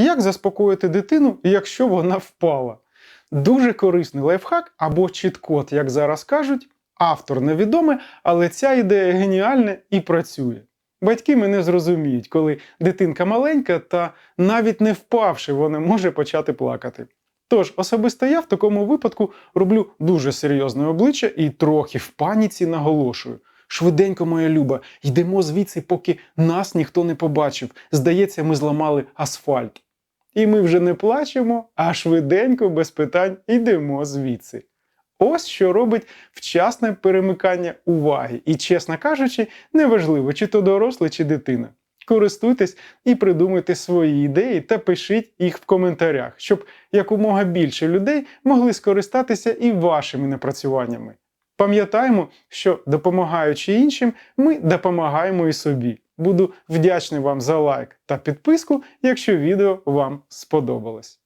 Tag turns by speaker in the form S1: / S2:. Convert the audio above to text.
S1: Як заспокоїти дитину, якщо вона впала? Дуже корисний лайфхак або чіт-код, як зараз кажуть. Автор невідомий, але ця ідея геніальна і працює. Батьки мене зрозуміють, коли дитинка маленька та навіть не впавши, вона може почати плакати. Тож, особисто я в такому випадку роблю дуже серйозне обличчя і трохи в паніці наголошую. Швиденько, моя люба, йдемо звідси, поки нас ніхто не побачив. Здається, ми зламали асфальт. І ми вже не плачемо, а швиденько, без питань, йдемо звідси. Ось що робить вчасне перемикання уваги. І, чесно кажучи, неважливо, чи то дорослий, чи дитина. Користуйтесь і придумуйте свої ідеї та пишіть їх в коментарях, щоб якомога більше людей могли скористатися і вашими напрацюваннями. Пам'ятаємо, що допомагаючи іншим, ми допомагаємо і собі. Буду вдячний вам за лайк та підписку, якщо відео вам сподобалось.